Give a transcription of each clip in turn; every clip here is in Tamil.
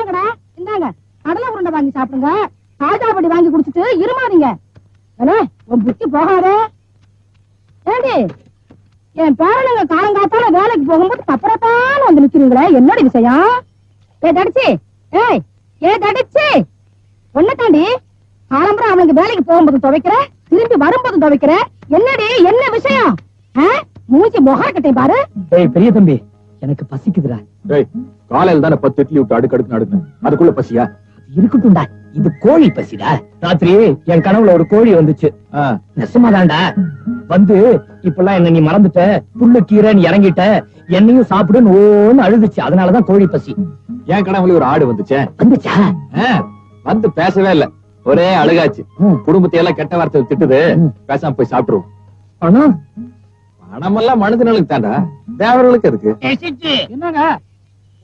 இந்தாங்கடா இந்தாங்க. கடலை உருண்டை வாங்கி சாப்பிடுங்க. காஜா படி வாங்கி குடிச்சிட்டு இருமாதீங்க அண்ணே, உன் புத்தி போகாதே. ஏண்டி என் பேரனுங்க காலங்காத்தால வேலைக்கு போகும்போது தப்பறத்தான வந்து நிக்கிறீங்களே. என்னோட விஷயம்? ஏ தடிச்சு. ஏய் ஏ தடிச்சு. ஒன்ன தாண்டி காலம்பரம் அவனுக்கு வேலைக்கு போகும்போது துவைக்கிற திரும்பி வரும்போது துவைக்கிற என்னடி என்ன விஷயம்? ஆ? மூஞ்சி முகாக்கட்டை பாரு. பெரிய தம்பி எனக்கு பசிக்குதுடா. ஏய் காலையில தானே பத்து இட்லி விட்டு அடுக்கு அடுக்கு அதுக்குள்ள பசியா? இருக்கட்டும்டா. இது கோழி பசிடா. ராத்திரி என் கனவுல ஒரு கோழி வந்துச்சு. நெசமாதான்டா. வந்து இப்பெல்லாம் என்ன நீ மறந்துட்ட. புல்லு கீரை நீ இறங்கிட்ட. என்னையும் சாப்பிடுன்னு ஓன்னு அழுதுச்சு. அதனாலதான் கோழி பசி. என் கனவுல ஒரு ஆடு வந்துச்சே? வந்துச்சா? வந்து பேசவே இல்ல. ஒரே அழுகாச்சு. குடும்பத்தை எல்லாம் கெட்ட வார்த்தை திட்டுது. பேசாம போய் சாப்பிட்டுருவோம். ஆனா பணமெல்லாம் மனிதர்களுக்கு தாண்டா. தேவர்களுக்கு இருக்கு என்னங்க?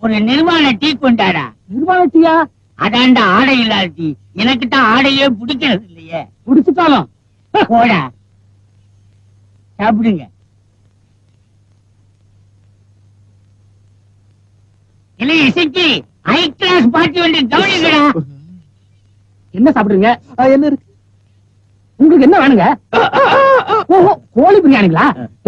ஒரு நிர்வாண டீ கொண்டாடா நிர்வாகத்தியா அதான்டா ஆடை இல்லாத டீ. எனக்கு தான் ஆடையே பிடிக்கிறது இல்லையே. குடிச்சுட்டாலும் போடா. சாப்பிடுங்க. இல்ல இசைக்கு ஹை கிளாஸ் பார்ட்டி வந்து கவனிக்கடா என்ன சாப்பிடுறீங்க? என்ன இருக்கு? உங்களுக்கு என்ன வேணுங்க? ஓஹோ கோழி பிரியாணிங்களா?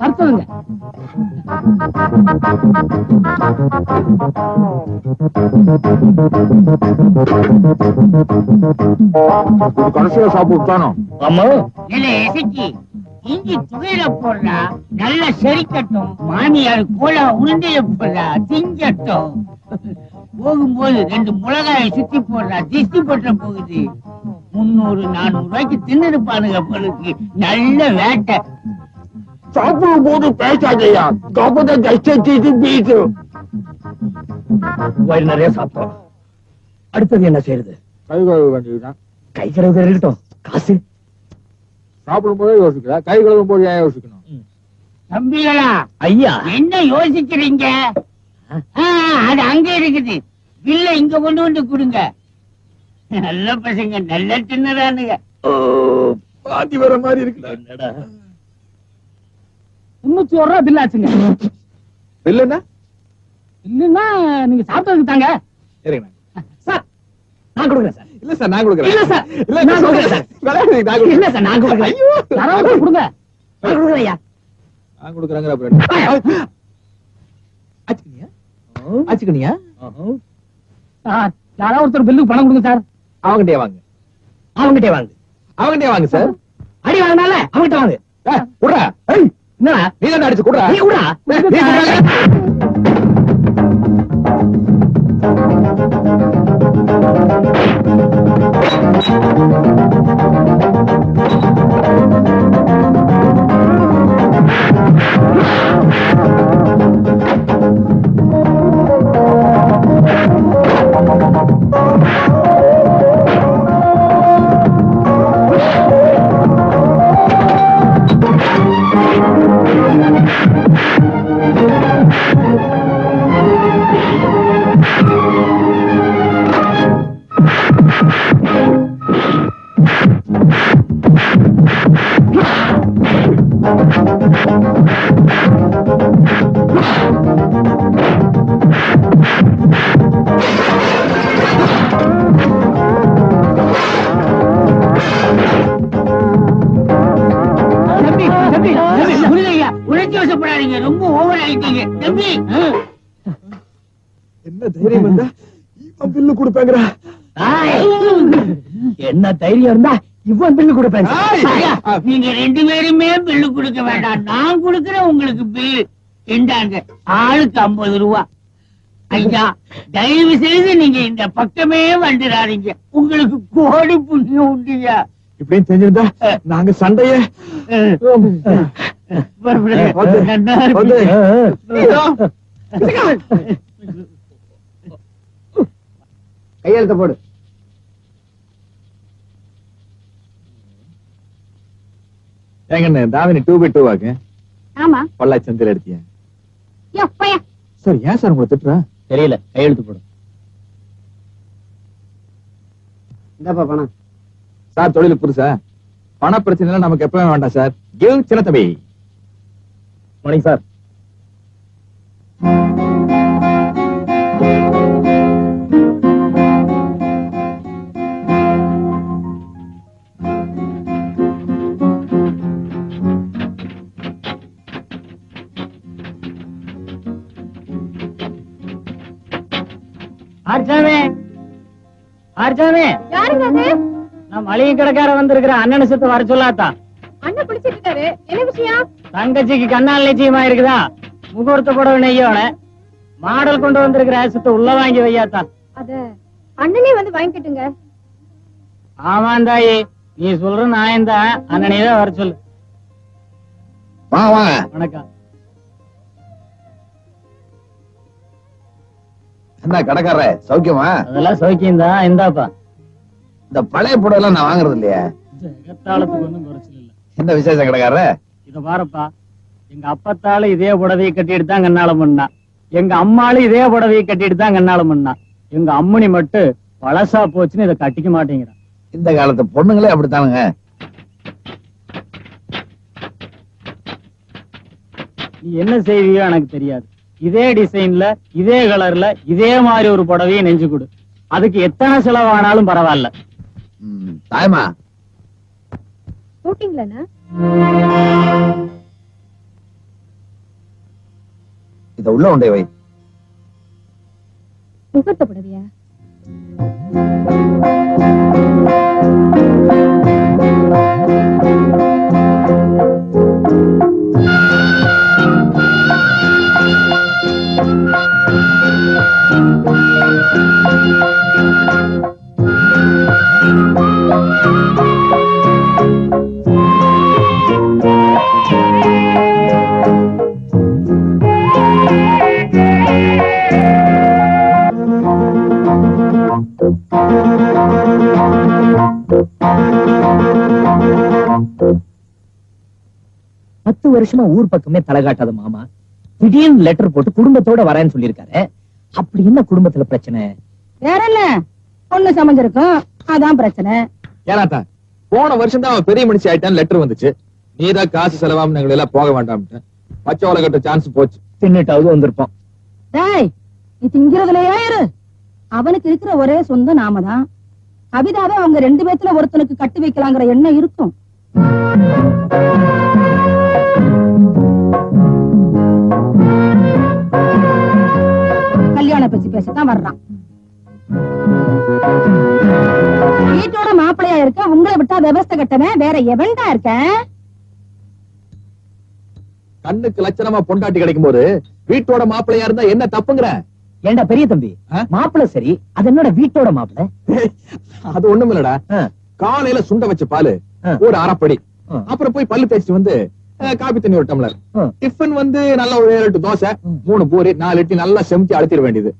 வறுத்ததுங்க கடைசியா சாப்பிட்டானோ ஆமா. இல்ல இசைக்கு இஞ்சி துகையில போடுறா நல்லா செரிக்கட்டும். மாமியார் கோலா உருண்டைய போடுறா திங்கட்டும். போகும்போது ரெண்டு மிளகாய சுத்தி போடுறா திஷ்டி பட்ட போகுது. முன்னூறு நானூறு ரூபாய்க்கு தின்னுருப்பானுங்க பொழுது நல்ல வேட்டை. சாப்பிடும் போது பேசாதையா கபத கஷ்டத்தை பீசு. வயிறு நிறைய சாப்பிட்டோம். அடுத்தது என்ன செய்யறது? கை கழுவ வேண்டியதுதான். கை கழுவுறது இருக்கட்டும் காசு? சாப்பிடும் போதே யோசிக்கிற கை கழுவும் போது ஏன் யோசிக்கணும்? தம்பிகளா ஐயா. என்ன யோசிக்கிறீங்க? ஆ, அது அங்க இருக்குது. பில்ல இங்க கொண்டு வந்து கொடுங்க. நல்ல பசங்க நல்ல தின்னுறானுங்க பாதி வர மாதிரி இருக்கு என்னடா? முன்னூத்தி ஒரு ரூபா பில் ஆச்சுங்க. இல்லன்னா நீங்க சாப்பிட்டதுக்கு தாங்க. சரிங்க சார் நான் கொடுக்குறேன் சார். இல்ல சார் நான் கொடுக்குறேன். இல்ல சார். இல்ல நான் கொடுக்குறேன் சார். நான் கொடுக்குறேன். இல்ல சார் நான் கொடுக்குறேன்? ஐயோ. யாராவது கொடுங்க. நான் கொடுக்குறேன் ஐயா. நான் கொடுக்குறேங்கிற அப்புறம் ஆச்சுக்கணியா ஆச்சுக்கணியா ஆ, யாராவது ஒருத்தர் பில்லுக்கு பணம் கொடுங்க சார். அவங்கிட்டே வாங்க. அவங்ககிட்டே வாங்க. அவங்கிட்டே வாங்க சார் அடி வாங்கினால அவங்ககிட்ட வாங்க. ஏய், என்னடா? நீ தான் அடிச்சு குடுறா. நீ ஏய், நீ வசப்படாதீங்க ரொம்ப ஓவர் ஆயிட்டீங்க. தம்பி. என்ன தைரியம் இருந்தா இவன் பில்லு கொடுப்பேங்கிறா. என்ன தைரியம் இருந்தா இவன் பில்லு கொடுப்பேன். நீங்க ரெண்டு பேருமே பில்லு கொடுக்க வேண்டாம். நான் கொடுக்கிறேன் உங்களுக்கு பில்லு இந்தாங்க. ஆளுக்கு ஐம்பது ரூபா. ஐயா தயவு செய்து நீங்க இந்த பக்கமே வந்துடாதீங்க. உங்களுக்கு கோடி புண்ணியம் உண்டுயா. இப்படின்னு தெரிஞ்சிருந்தா நாங்க சண்டைய. கையெழுத்த போடு. ஏங்கண்ணே தாவினி டூ பை டூ வாங்க ஆமா. பல்லாய் சந்தையில எடுத்தீங்க யோ பையா. சார் ஏன் சார் உங்களை திட்டுறா? தெரியல. கையெழுத்து போடு. இந்தப்பா பணம். சார் தொழில் புதுசா? பண பிரச்சனை நமக்கு எப்பவே வேண்டாம் சார். கிவ் சின்ன தம்பி மார்னிங் சார். ஆர்ச்சாமி ஆர்ச்சாமி யாருங்க அது? நான் மளிகை கடைக்கார வந்திருக்கிற அண்ணனை சுத்த வர சொல்லாத்தா. அண்ணன் பிடிச்சிட்டு இருக்காரு. என்ன விஷயம்? தங்கச்சிக்கு கண்ணால் நிச்சயமா இருக்குதா? முகூர்த்த புடவை நெய்யோட மாடல் கொண்டு வந்திருக்கிற சுத்த உள்ள வாங்கி வையாத்தா அத அண்ணனே வந்து வாங்கிட்டுங்க ஆமாம் தாயி நீ சொல்ற நாயந்தான் அண்ணனே தான் வர சொல்லு. வாங்க வணக்கம். என்ன கடைக்காரர சௌக்கியமா? அதெல்லாம் சௌக்கியம் தான் இந்தாப்பா. இந்த பழைய புடவை நான் வாங்குறது இல்லையா. ஜெகத்தாளத்துக்கு ஒன்றும் குறைச்சல் இல்ல. என்ன விசேஷம் கடைக்காரர? இத பாருப்பா எங்க அப்பத்தால இதே புடவையை கட்டிட்டு தான் கண்ணாலம் பண்ணா எங்க அம்மாளும் இதே புடவையை கட்டிட்டு தான் கண்ணாலம் பண்ணா எங்க அம்மணி மட்டும் பழசா போச்சுன்னு இதை கட்டிக்க மாட்டேங்கிறான். இந்த காலத்து பொண்ணுங்களே அப்படித்தானுங்க. நீ என்ன செய்வியோ எனக்கு தெரியாது. இதே டிசைன்ல இதே கலர்ல இதே மாதிரி ஒரு புடவையை நெஞ்சு கொடு. அதுக்கு எத்தனை செலவானாலும் பரவாயில்ல. ம், தாயமா. போட்டிங்களா இத உள்ள உண்டே வை. முகூர்த்த புடவையா? பத்து வருஷமா ஊர் பக்கமே தலை காட்டாத மாமா. திடீர்னு லெட்டர் போட்டு குடும்பத்தோட வரேன்னு சொல்லியிருக்காரு. அப்படி என்ன குடும்பத்துல பிரச்சனை? வேற என்ன? பொண்ணு சமைஞ்சிருக்கும். அதான் பிரச்சனை. ஏனாத்தா போன வருஷம் தான் அவன் பெரிய மனுஷி ஆயிட்டான் லெட்டர் வந்துச்சு. நீதான் காசு செலவாம எல்லாம் போக வேண்டாம்ட்டு. பச்சை கட்ட சான்ஸ் போச்சு. தின்னுட்டாவது வந்திருப்போம். டேய் நீ திங்கிறதுலயே இரு. அவனுக்கு இருக்கிற ஒரே சொந்தம் நாம தான். கவிதாவை அவங்க ரெண்டு பேத்துல ஒருத்தனுக்கு கட்டி வைக்கலாங்கிற எண்ணம் இருக்கும். பேச்சு பேசத்தான் வர்றான் வீட்டோட மாப்பிள்ளையா இருக்க உங்களை விட்டா விவஸ்தை கட்டவன் வேற எவன்டா இருக்க கண்ணுக்கு லட்சணமா பொண்டாட்டி கிடைக்கும் போது வீட்டோட மாப்பிள்ளையா இருந்தா என்ன தப்புங்கிற ஏண்டா பெரிய தம்பி ஆ? மாப்பிள சரி அது என்னோட வீட்டோட மாப்பிள அது ஒண்ணும் இல்லடா காலையில சுண்ட வச்ச பாலு. ஒரு அரைப்படி. அப்புறம் போய் பல்லு தேய்ச்சிட்டு வந்து காபி தண்ணி ஒரு டம்ளர். டிஃபன் வந்து நல்ல ஒரு ஏழு எட்டு தோசை. மூணு பூரி நாலு இட்லி நல்லா செமிச்சு அழுத்திட வேண்டியது.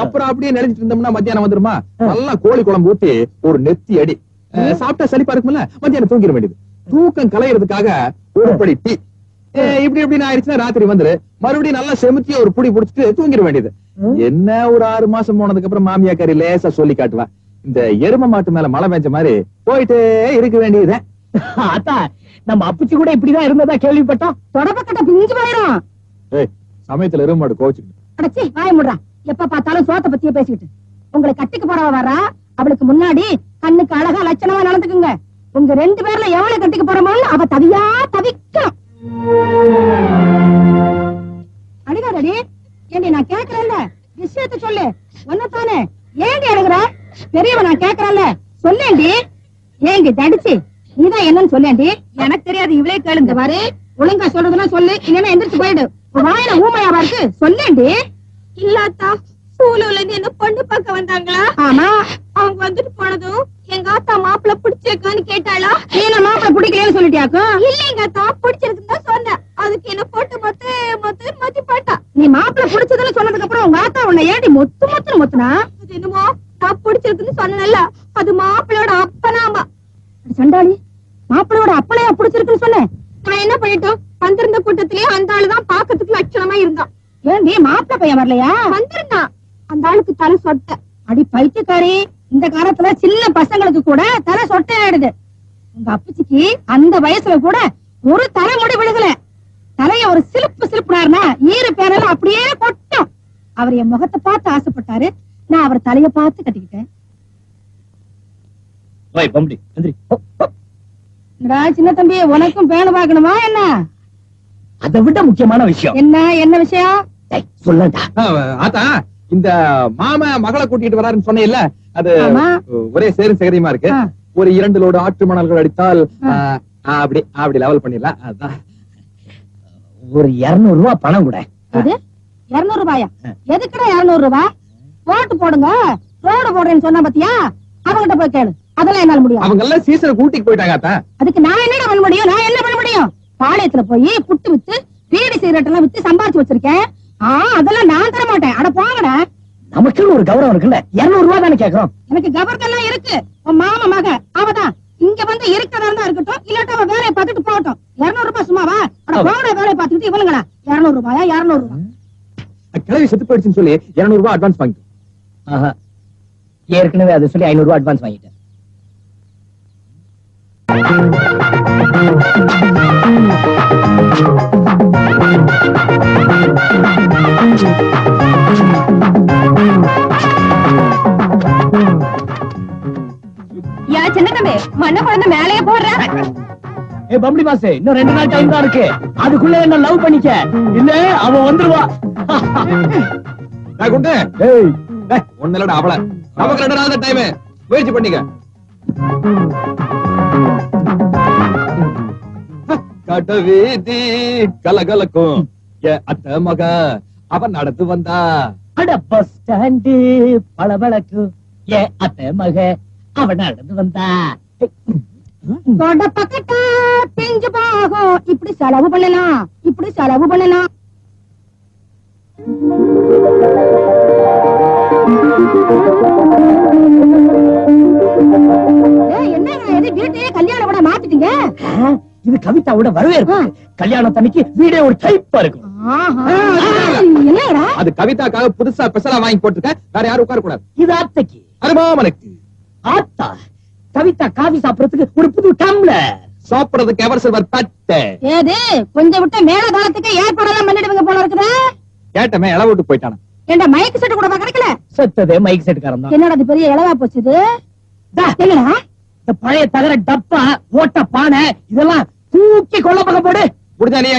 அப்புறம் அப்படியே நினைச்சிட்டு இருந்தோம்னா மத்தியானம் வந்துருமா? நல்லா கோழி குழம்பு ஊத்தி ஒரு நெத்தி அடி. சாப்பிட்டா சலிப்பா இருக்கும்ல? மத்தியானம் தூங்கிட வேண்டியது. தூக்கம் கலையறதுக்காக ஒரு படி டீ. இப்படி இப்படின்னு ஆயிடுச்சுன்னா ராத்திரி வந்துரு. மறுபடியும் நல்லா செமிச்சு ஒரு புடி புடிச்சிட்டு தூங்கிட வேண்டியது. என்ன ஒரு ஆறு மாசம் போனதுக்கு அப்புறம் மாமியா கறி லேசா சொல்லி காட்டுவா. இந்த எரும மாட்டு மேல மழை பெஞ்ச மாதிரி போயிட்டே இருக்க வேண்டியது. அத்தா நம்ம அப்புச்சி கூட இப்படிதான் இருந்ததா கேள்விப்பட்டோம்? தொடப்பக்கட்ட பிஞ்சு போயிரும். ஏய் சமயத்துல எரும மாடு கோச்சுக்கிட்டு அடச்சி வாய முடுறா. எப்ப பார்த்தாலும் சோத்த பத்தியே பேசிக்கிட்டு. உங்களை கட்டிக்கு போறவ வரா அவளுக்கு முன்னாடி கண்ணுக்கு அழகா லட்சணமா நடந்துக்குங்க. உங்க ரெண்டு பேர்ல எவ்வளவு கட்டிக்க போறமோ அவ தவியா தவிக்கும் அடிகாரடி ஏண்டி நான் கேக்குறேன்ல விஷயத்த சொல்லு. ஒன்னதானே ஏண்டி அழுகுற? பெரியவ நான் கேக்குறேன்ல சொல்லேண்டி. ஏண்டி தடிச்சு. நீதான் என்னன்னு சொல்லேன்டி எனக்கு தெரியாது இவளே கேளுங்க. பாரு ஒழுங்கா சொல்றதுன்னா சொல்லு. இல்லைன்னா எந்திரிச்சு போயிடு. உன் வாயில ஊமையாவா இருக்கு. சொல்லேண்டி. இல்லாத்தா சூலூர்ல இருந்து என்ன பொண்ணு பார்க்க வந்தாங்களா? ஆமா. அவங்க வந்துட்டு போனதும் எங்க ஆத்தா மாப்பிள்ள பிடிச்சிருக்கான்னு கேட்டாளா? நீ என்ன மாப்பிள பிடிக்கலன்னு சொல்லிட்டியாக்கும்? இல்லைங்க ஆத்தா பிடிச்சிருக்குன்னு தான் சொன்னேன். அதுக்கு என்ன போட்டு மொத்து மொத்து மொத்தி போட்டா. நீ மாப்பிள பிடிச்சதுன்னு சொன்னதுக்கு அப்புறம் உங்க ஆத்தா உன்னை ஏண்டி மொத்து மொத்து மொத்துனா? அது என்னமோ நான் பிடிச்சிருக்குன்னு சொன்னேன்ல. அது மாப்பிள்ளையோட அப்பனாமா. சண்டாளி மாப்பிளையோட அப்பளையா பிடிச்சிருக்குன்னு சொன்னேன். நான் என்ன பண்ணிட்டோம்? வந்திருந்த கூட்டத்திலேயே அந்த ஆளுதான் பாக்கிறதுக்கு ஏண்டி மாப்பிள பையன் வரலையா? வந்திருந்தான். அந்த ஆளுக்கு தலை சொட்ட. அடி பைத்தியக்காரி இந்த காலத்துல சின்ன பசங்களுக்கு கூட தலை சொட்டை ஆயிடுது உங்க அப்பச்சிக்கு அந்த வயசுல கூட ஒரு தலைமுடி விழுகல. தலைய ஒரு சிலுப்பு சிலுப்புனாருனா ஈர பேரெல்லாம் அப்படியே கொட்டும். அவர் என் முகத்தை பார்த்து ஆசைப்பட்டாரு. நான் அவர் தலைய பார்த்து கட்டிக்கிட்டேன். சின்ன தம்பி உனக்கும் பேணு பார்க்கணுமா என்ன? அதை விட முக்கியமான விஷயம். என்ன என்ன விஷயம்? சொல்லடா. ஆத்தா இந்த மாமா மகளை கூட்டிட்டு வராருன்னு சொன்னேன்ல அது. ஒரே சேரும் சேகரியமா இருக்கு. ஒரு இரண்டு லோடு ஆற்று மணல்கள் அடித்தால் அப்படி அப்படி லெவல் பண்ணிடலாம். அதான். ஒரு இருநூறு ரூபாய் பணம் கூட. இருநூறு ரூபாயா? எதுக்குடா இருநூறு ரூபாய் போட்டு போடுங்க. ரோடு போடுறேன்னு சொன்னா பாத்தியா? அவங்கிட்ட போய் கேளு. அதெல்லாம் என்னால முடியும். அவங்க எல்லாம் சீசனை கூட்டிட்டு போயிட்டாங்க ஆத்தா. அதுக்கு நான் என்னடா பண்ண முடியும்? நான் என்ன பண்ண முடியும்? பாளையத்துல போய் புட்டு வித்து பீடி சிகரெட் எல்லாம் வித்து சம்பாதிச்சு வச்சிருக்கேன். அதெல்லாம் நான் தர மாட்டேன். அட போங்கடா. நமக்குன்னு ஒரு கௌரவம் இருக்குல்ல? இருநூறு ரூபாய் தானே கேக்குறோம் எனக்கு கபர்க்கெல்லாம் இருக்கு. உன் மாமா மக அவதான் இங்க வந்து இருக்கிறதா இருந்தா இருக்கட்டும் இல்லாட்டா வேலையை பார்த்துட்டு போகட்டும். இருநூறு ரூபாய் சும்மாவா? அட போங்கடா வேலையை பார்த்துட்டு இவனுங்களா இருநூறு ரூபாயா இருநூறு ரூபாய் கிளவி செத்து போயிடுச்சுன்னு சொல்லி இருநூறு ரூபாய் அட்வான்ஸ் வாங்கி ஆஹா. ஏற்கனவே அதை சொல்லி ஐநூறு ரூபாய் அட்வான்ஸ் வாங்கிட்டேன். தம்பி மண்ண குழந்தை மேலேயே போடுற. ஏ பம்படி மாசு இன்னும் ரெண்டு நாள் டைம் தான் இருக்கு. அதுக்குள்ள என்ன லவ் பண்ணிக்க? இல்ல அவன் வந்துருவா. நான் குண்டு. ஏய். இல்லடா அவள. நமக்கு ரெண்டு நாள் டைம் முயற்சி பண்ணிக்க. கட்ட வீதி கலகலக்கும். ஏ அத்த மக அவன் நடந்து வந்தா. அட பஸ் ஸ்டாண்டு பளபளக்கு. ஏ அத்தை மக அவன் நடந்து வந்தா தொட பிஞ்சு போகும் இப்படி செலவு பண்ணலாம். இப்படி செலவு பண்ணலாம். கல்யாணம் மாத்திட்டீங்க? இது கவிதாவோட வரவேற்பு. கல்யாணத்தன்னைக்கு வீடே ஒரு டைப்பா இருக்கும். அது கவிதாக்காக புதுசா ஸ்பெஷலா வாங்கி போட்டிருக்க. வேற யாரும் உட்கார கூடாது இது அத்தைக்கு. அருமாமனுக்கு. ஆத்தா கவிதா காபி சாப்பிடறதுக்கு ஒரு புது டம்ளர். சாப்பிடுறதுக்கு எவர் சில்வர் தட்டை? ஏது? கொஞ்சம் விட்ட மேல காலத்துக்கு ஏற்பாடெல்லாம் பண்ணிடுவீங்க போல இருக்குது. கேட்டமே இளவு விட்டு போயிட்டான? ஏண்டா மைக் செட் கூட கிடைக்கல செத்ததே மைக் செட்டுக்காரன் தான். என்னடா இது பெரிய இளவா போச்சு இது டா, என்னடா? இந்த பழைய தகர டப்பா ஓட்ட பானை இதெல்லாம் தூக்கி கொள்ள பக்கம் போடு. முடிஞ்சா நீ